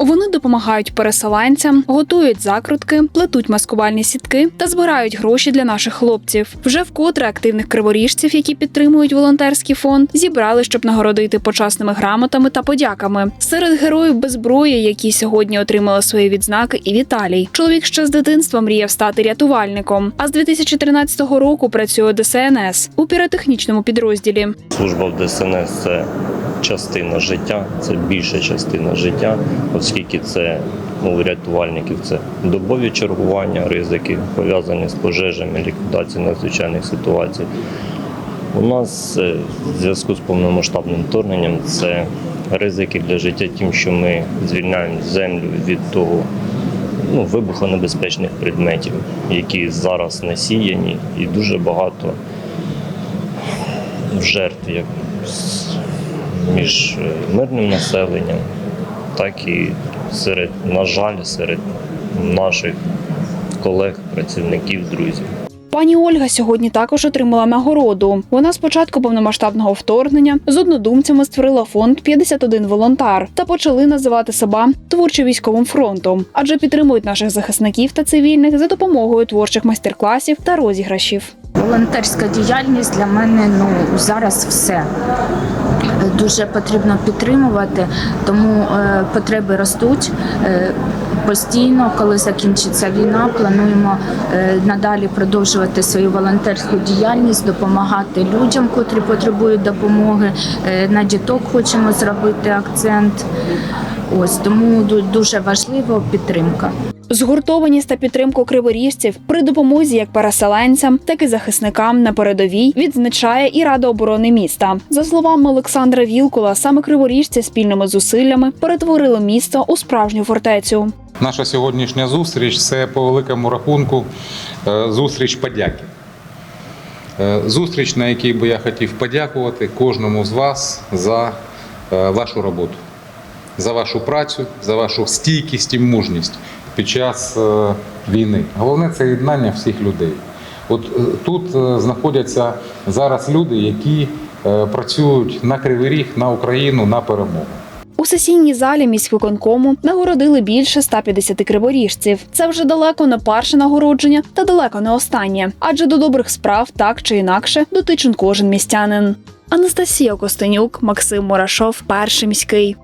Вони допомагають переселенцям, готують закрутки, плетуть маскувальні сітки та збирають гроші для наших хлопців. Вже вкотре активних криворіжців, які підтримують волонтерський фонд, зібрали, щоб нагородити почасними грамотами та подяками. Серед героїв без зброї, які сьогодні отримали свої відзнаки, і Віталій. Чоловік ще з дитинства мріяв стати рятувальником. А з 2013 року працює ДСНС у піротехнічному підрозділі. Служба в ДСНС це частина життя, це більша частина життя, оскільки це ну, у рятувальників це добові чергування, ризики пов'язані з пожежами, ліквідацією надзвичайних ситуацій. У нас е, в зв'язку з повномасштабним вторгненням це ризики для життя, тим, що ми звільняємо землю від того ну, вибухонебезпечних предметів, які зараз насіяні, і дуже багато жертв як між е, мирним населенням, так і серед, на жаль, серед наших колег, працівників, друзів. Пані Ольга сьогодні також отримала нагороду. Вона з початку повномасштабного вторгнення з однодумцями створила фонд «51 волонтар та почали називати себе творчо-військовим фронтом, адже підтримують наших захисників та цивільних за допомогою творчих майстер-класів та розіграшів. Волонтерська діяльність для мене ну зараз все. Дуже потрібно підтримувати, тому е, потреби ростуть. Е, Постійно, коли закінчиться війна, плануємо е, надалі продовжувати свою волонтерську діяльність, допомагати людям, котрі потребують допомоги. На діток хочемо зробити акцент. Ось тому дуже важлива підтримка. Згуртованість та підтримку криворіжців при допомозі як переселенцям, так і захисникам на передовій відзначає і Рада оборони міста. За словами Олександра Вілкула, саме криворіжці спільними зусиллями перетворили місто у справжню фортецю. Наша сьогоднішня зустріч це по великому рахунку е, зустріч подяки. Е, Зустріч, на якій би я хотів подякувати кожному з вас за е, вашу роботу, за вашу працю, за вашу стійкість і мужність під час е, війни. Головне це єднання всіх людей. От е, тут е, знаходяться зараз люди, які працюють на Кривий Ріг, на Україну, на перемогу. У сесійній залі міськвиконкому нагородили більше 150 криворіжців. Це вже далеко не перше нагородження та далеко не останнє, адже до добрих справ так чи інакше дотичен кожен містянин. Анастасія Костенюк, Максим Мурашов, перший міський.